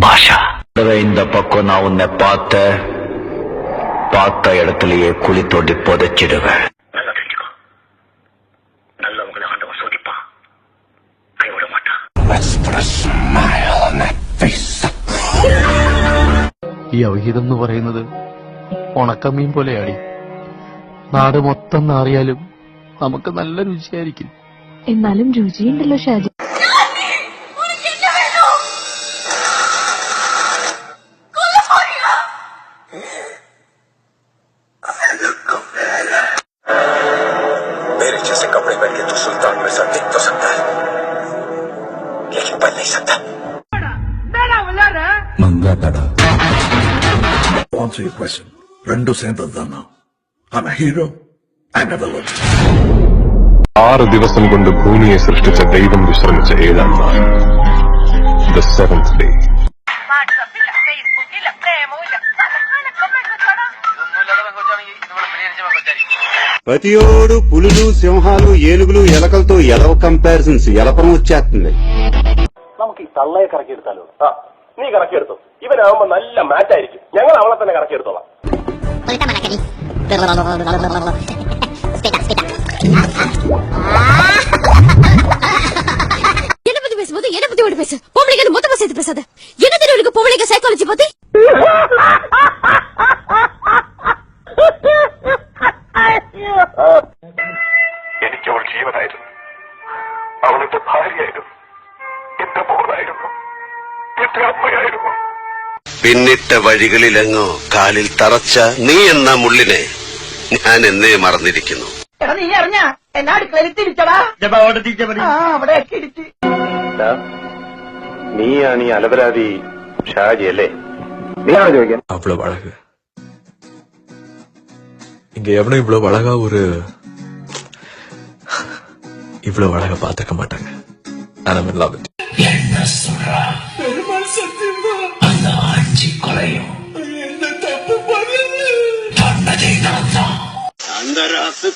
பாஷா இந்த பக்கம் நான் உன்னை பார்த்த பார்த்த இடத்துலயே குழி தோண்டி புதைச்சிடுவேன் நல்லா தெரிஞ்சுக்கோ நல்லவங்களை ஆண்டவன் சோதிப்பான் கைவிட மாட்டான் ഈ അവഹിതം എന്ന് പറയുന്നത് ഉണക്കമീൻ പോലെയാടി നാട് മൊത്തം നാറിയാലും നമുക്ക് നല്ല രുചിയായിരിക്കും എന്നാലും രുചിയുണ്ടല്ലോ ഷാജി मुझे से कपड़े पहन के तू सुल्तान में सर देख तो सकता है लेकिन पहन नहीं सकता मंगा तड़ा answer your question. ரெண்டும் சேர்ந்தது தான் I'm a hero and a villain. ആറ് ദിവസം കൊണ്ട് ഭൂമിയെ സൃഷ്ടിച്ച ദൈവം വിശ്രമിച്ച ഏഴാം നാൾ ദ സെവൻത് ഡേ ప్రతియోడు పులులు సింహాలు ఏనుగులు ఎలకలతో ఎలవ కంపారిజన్స్ ఎలపరం వచ్చేస్తుంది നമുക്ക് ഈ തള്ളയെ കറക്കിയെടുത്താലോ ആ നീ കറക്കിയെടുത്തു ഇവനാവുമ്പോ നല്ല മാറ്റായിരിക്കും ഞങ്ങൾ അവളെ തന്നെ കറക്കിയെടുത്തോളാം என்ன பத்தி பேசும்போது என்ன பத்தி ஓடி பேசு பொம்பளைங்க மொத்தமா சேர்த்து பேசாத என்ன தெரியும் உனக்கு பொம்பளைங்க சைக்காலஜி பத்தி ഭാര്യയായിരുന്നു എന്റെ മോളായിരുന്നു എന്റെ അമ്മയായിരുന്നു പിന്നിട്ട വഴികളിലെങ്ങോ കാലിൽ തറച്ച നീ എന്ന മുള്ളിനെ ഞാൻ എന്നേ മറന്നിരിക്കുന്നു എടാ നീ അറിഞ്ഞ എന്നാ അടുക്കളയിൽ തിരിച്ചടാ ആ അവിടെ ഇടിച്ച് നീയാണ് ഈ അലപരാതി ഷാജി അല്ലേ നീയാണോ ചോദിക്കാൻ அவ்வளவு அழகு இங்க எவனும் இவ்வளவு அழகா ஒரு இவ்வளவு அழகா பார்த்திருக்க மாட்டாங்க ஆனா I'm in love with you.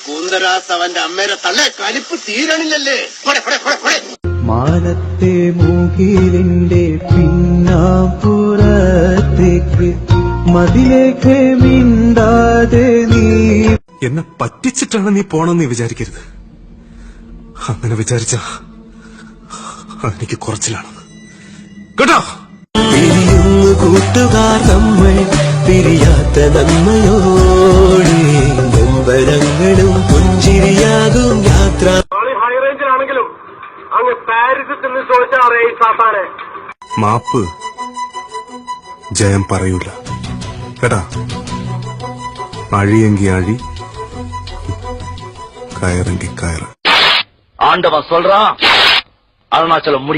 കൂന്തരാസ് അവന്റെ തള്ളെ കലിപ്പ് തീരണില്ലല്ലേ? മാനത്തെ മൂകിലിന്റെ പിന്നാപ്പുറത്തേക്ക് മതിലേക്ക് മിണ്ടാതെ നീ എന്നെ പറ്റിച്ചിട്ടാണ് നീ പോണെന്ന് നീ വിചാരിക്കരുത്. അങ്ങനെ വിചാരിച്ച എനിക്ക് കുറച്ചിലാണ് കേട്ടോ പിരിയുന്നു കൂട്ടുകാർ നമ്മൾ പിരിയാത്ത നന്മയോടെ നൊമ്പരങ്ങളും പുഞ്ചിരിയാകും യാത്ര ഹൈ റേഞ്ചിലാണെങ്കിലും അങ്ങ് പാരീസിൽ ചെന്ന് ചോദിച്ചാറേ ഈ സാത്താനെ മാപ്പ് ജയം പറയൂല കേട്ടാ അഴിയെങ്കി അഴി കയറെങ്കി കയറ് ஆண்டவன் சொல்றான் அருணாச்சலம் முடி